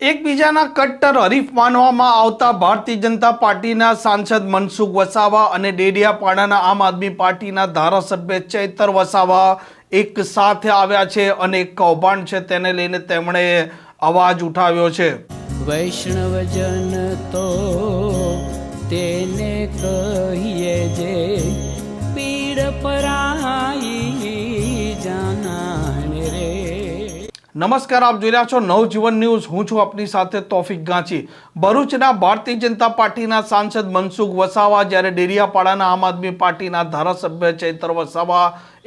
એકબીજાના કટ્ટર હરીફ માનવામાં આવતા ભારતીય જનતા પાર્ટીના સાંસદ મનસુખ વસાવા અને ડેડિયાપાડાના આમ આદમી પાર્ટીના ધારાસભ્ય ચૈતર વસાવા એક સાથે આવ્યા છે અને એક કૌભાંડ છે તેને લઈને તેમણે અવાજ ઉઠાવ્યો છે. વૈષ્ણવજન તો તેને કહીએ જે પીડ પરાઈ નમસ્કાર, આપ જોઈ રહ્યા છો નવજીવન ન્યૂઝ. હું છું આપની સાથે તોફિક ગાંચી. ભરૂચના ભારતીય જનતા પાર્ટીના સાંસદ મનસુખ વસાવા જ્યારે ડેરિયાપાડાના આમ આદમી પાર્ટીના ધારાસભ્ય ચૈતર વસાવા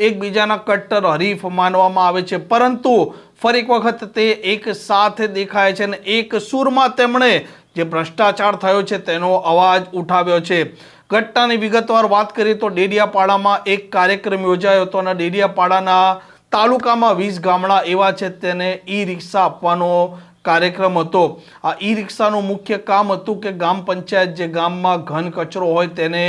એકબીજાના કટ્ટર હરીફ માનવામાં આવે છે. પરંતુ ફરી એક વખત તે એક સાથે દેખાય છે અને એક સૂરમાં તેમણે જે ભ્રષ્ટાચાર થયો છે તેનો અવાજ ઉઠાવ્યો છે. ઘટનાની વિગતવાર વાત કરીએ તો ડેડિયાપાડામાં એક કાર્યક્રમ યોજાયો હતો અને ડેડિયાપાડાના તાલુકામાં વીસ ગામડા એવા છે તેને ઈ રિક્ષા આપવાનો કાર્યક્રમ હતો. આ ઈ રિક્ષાનું મુખ્ય કામ હતું કે ગામ પંચાયત જે ગામમાં ઘન કચરો હોય તેને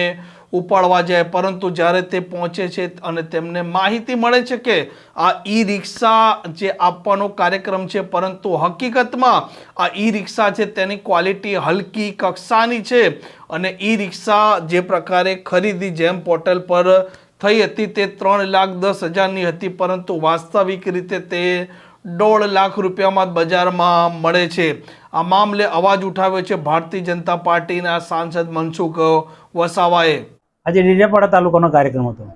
ઉપાડવા જાય. પરંતુ જ્યારે તે પહોંચે છે અને તેમને માહિતી મળે છે કે આ ઈ રિક્ષા જે આપવાનો કાર્યક્રમ છે, પરંતુ હકીકતમાં આ ઈ રિક્ષા છે તેની ક્વોલિટી હલકી કક્ષાની છે અને ઈ રિક્ષા જે પ્રકારે ખરીદી જેમ પોર્ટલ પર થઈ હતી તે ત્રણ લાખ દસ હજારની હતી, પરંતુ વાસ્તવિક રીતે તે દોઢ લાખ રૂપિયામાં બજારમાં મળે છે. આ મામલે અવાજ ઉઠાવ્યો છે ભારતીય જનતા પાર્ટીના સાંસદ મનસુખ વસાવાએ. આજે ડેડિયાપાડા તાલુકાનો કાર્યક્રમ હતો.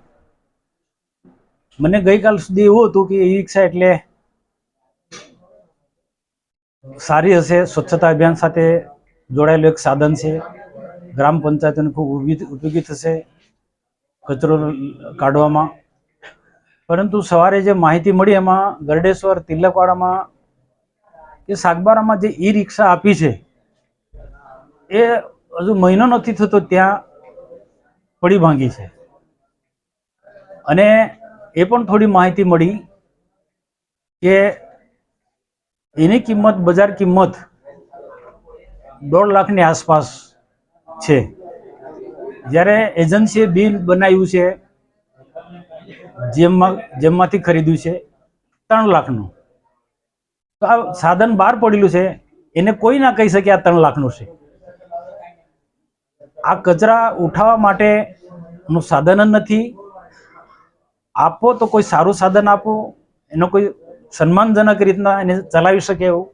મને ગઈકાલ સુધી એવું હતું કે ઈ રિક્ષા એટલે સારી હશે, સ્વચ્છતા અભિયાન સાથે જોડાયેલું એક સાધન છે. ગ્રામ પંચાયતોને ખૂબ ઉપયોગી થશે. કચરો કાઢવામાં. પરંતુ સવારે જે માહિતી મળી એમાં ગરડેશ્વર તિલકવાડામાં કે સાગબારામાં જે ઈ રિક્ષા આપી છે, એ હજુ મહિનો નથી થતો ત્યાં પડી ભાંગી છે. અને એ પણ થોડી માહિતી મળી કે એની કિંમત, બજાર કિંમત દોઢ લાખની આસપાસ છે. જ્યારે એજન્સીએ બિલ બનાવ્યું છે જેમમાં જેમમાંથી ખરીદ્યું છે, ત્રણ લાખનું. તો આ સાધન બહાર પડેલું છે, એને કોઈ ના કહી શકે આ ત્રણ લાખનું છે. આ કચરા ઉઠાવવા માટેનું સાધન જ નથી. આપો તો કોઈ સારું સાધન આપો, એનો કોઈ સન્માનજનક રીતના એને ચલાવી શકે એવું.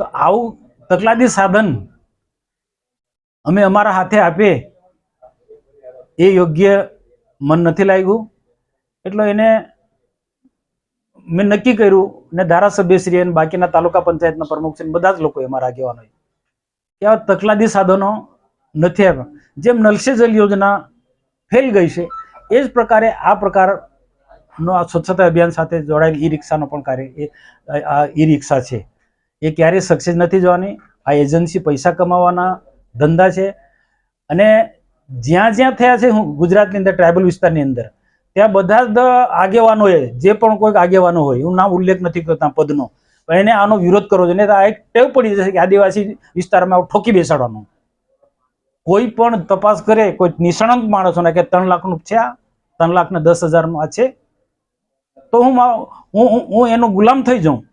તો આવું તકલાદી સાધન અમે અમારા હાથે આપીએ. એ યોગ્ય મન નથી લાગ્યું. એટલે એને મેં નક્કી કર્યું ને ધારાસભ્યશ્રી અને બાકીના તાલુકા પંચાયતના પ્રમુખ છે બધા જ લોકો અમારા આગેવાનો કે આવા તકલાદી સાધનો નથી આવ્યા જેમ નલસે જલ યોજના ફેલ ગઈ છે, એ જ પ્રકારે આ પ્રકારનો આ સ્વચ્છતા અભિયાન સાથે જોડાયેલ ઈ રિક્ષાનો પણ કાર્ય, એ આ ઈ રિક્ષા છે. એ ક્યારેય સક્સેસ નથી જવાની. આ એજન્સી પૈસા કમાવાના ધંધા છે. અને જ્યાં જ્યાં થયા છે, હું ગુજરાતની અંદર, ટ્રાઇબલ વિસ્તારની અંદર, ત્યાં બધા જ આગેવાનોએ જે પણ કોઈક આગેવાનો હોય હું નામ ઉલ્લેખ નથી કરતા પદનો, પણ એને આનો વિરોધ કરવો જોઈએ. આ એક ટેવ પડી જશે કે આદિવાસી વિસ્તારમાં ઠોકી બેસાડવાનું. કોઈ પણ તપાસ કરે, કોઈ નિષ્ણાંત માણસોને કે ત્રણ લાખનું છે આ, ત્રણ લાખ ને દસ હજારનું આ છે, તો હું, હું- હું એનો ગુલામ થઈ જાઉં.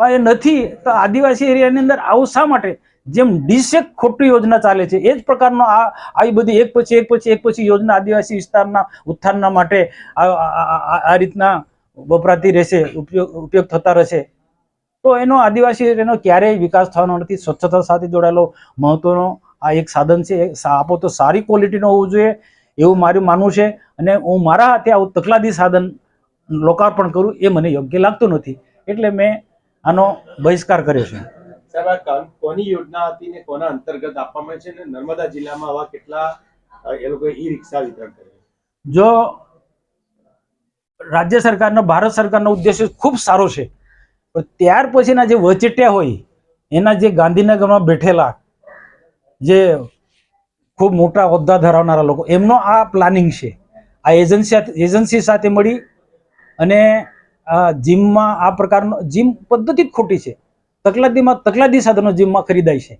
પણ એ નથી. તો આદિવાસી એરિયાની અંદર આવું શા માટે? જેમ ડિસેક ખોટી યોજના ચાલે છે, એ જ પ્રકારનો આ, આવી બધી એક પછી એક પછી એક પછી યોજના આદિવાસી વિસ્તારના ઉત્થાનના માટે આ રીતના વપરાતી રહેશે, ઉપયોગ ઉપયોગ થતા રહેશે. તો એનો આદિવાસી એનો ક્યારેય વિકાસ થવાનો નથી. સ્વચ્છતા સાથે જોડાયેલો મહત્વનો આ એક સાધન છે. આપો તો સારી ક્વોલિટીનો હોવું જોઈએ, એવું મારું માનવું છે. અને હું મારા હાથે આવું તકલાદી સાધન લોકાર્પણ કરું, એ મને યોગ્ય લાગતું નથી. એટલે મેં આનો બહિષ્કાર કર્યો છે. સાહેબ આ કોની યોજના હતી ને કોના અંતર્ગત આપવામાં છે ને નર્મદા જિલ્લામાં આવા કેટલા એ લોકોએ ઈ રિક્ષા વિતરણ કરે જો રાજ્ય સરકારનો ભારત સરકારનો ઉદ્દેશ્ય ખૂબ સારો છે પણ ત્યાર પછીના જે વચેટિયા હોય એના જે ગાંધીનગરમાં બેઠેલા જે ખૂબ મોટા હોદ્દા ધરાવનારા લોકો એમનો આ પ્લાનિંગ છે. આ એજન્સી એજન્સી સાથે મળી અને જીમમાં આ પ્રકારનો, જીમ પદ્ધતિ જ ખોટી છે. તકલાદીમાં તકલાદી સાધનો જીમમાં ખરીદાય છે.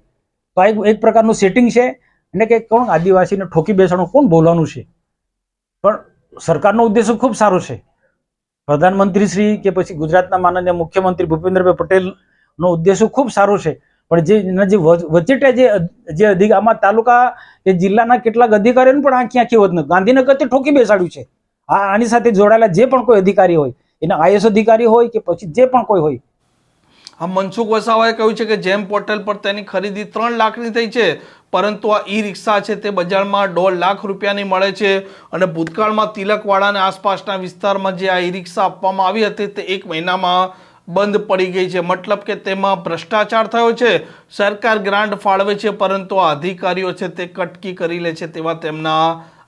તો આ એક પ્રકારનું સેટિંગ છે. અને કે કોણ આદિવાસીને ઠોકી બેસવાનું, કોણ બોલવાનું છે? પણ સરકારનો ઉદ્દેશ ખૂબ સારો છે. પ્રધાનમંત્રી શ્રી કે પછી ગુજરાતના માનનીય મુખ્યમંત્રી ભૂપેન્દ્રભાઈ પટેલનો ઉદ્દેશ ખૂબ સારો છે. પણ જે, એના જે વચેટે જે જે અધિક, આમાં તાલુકા કે જિલ્લાના કેટલાક અધિકારીઓને પણ આંખી આંખી હોત ગાંધીનગર તે ઠોકી બેસાડ્યું છે. આ, આની સાથે જોડાયેલા જે પણ કોઈ અધિકારી હોય એના આઈએસ અધિકારી હોય કે પછી જે પણ કોઈ હોય. આ મનસુખ વસાવાએ કહ્યું છે કે જેમ પોર્ટલ પર તેની ખરીદી ત્રણ લાખની થઈ છે, પરંતુ આ ઈ રિક્ષા છે તે બજારમાં દોઢ લાખ રૂપિયાની મળે છે અને ભૂતકાળમાં તિલકવાડા અને આસપાસના વિસ્તારમાં જે આ ઈ રિક્ષા આપવામાં આવી હતી તે એક મહિનામાં બંધ પડી ગઈ છે. મતલબ કે તેમાં ભ્રષ્ટાચાર થયો છે, સરકાર ગ્રાન્ટ ફાળવે છે, પરંતુ આ અધિકારીઓ છે તે કટકી કરી લે છે તેવા તેમના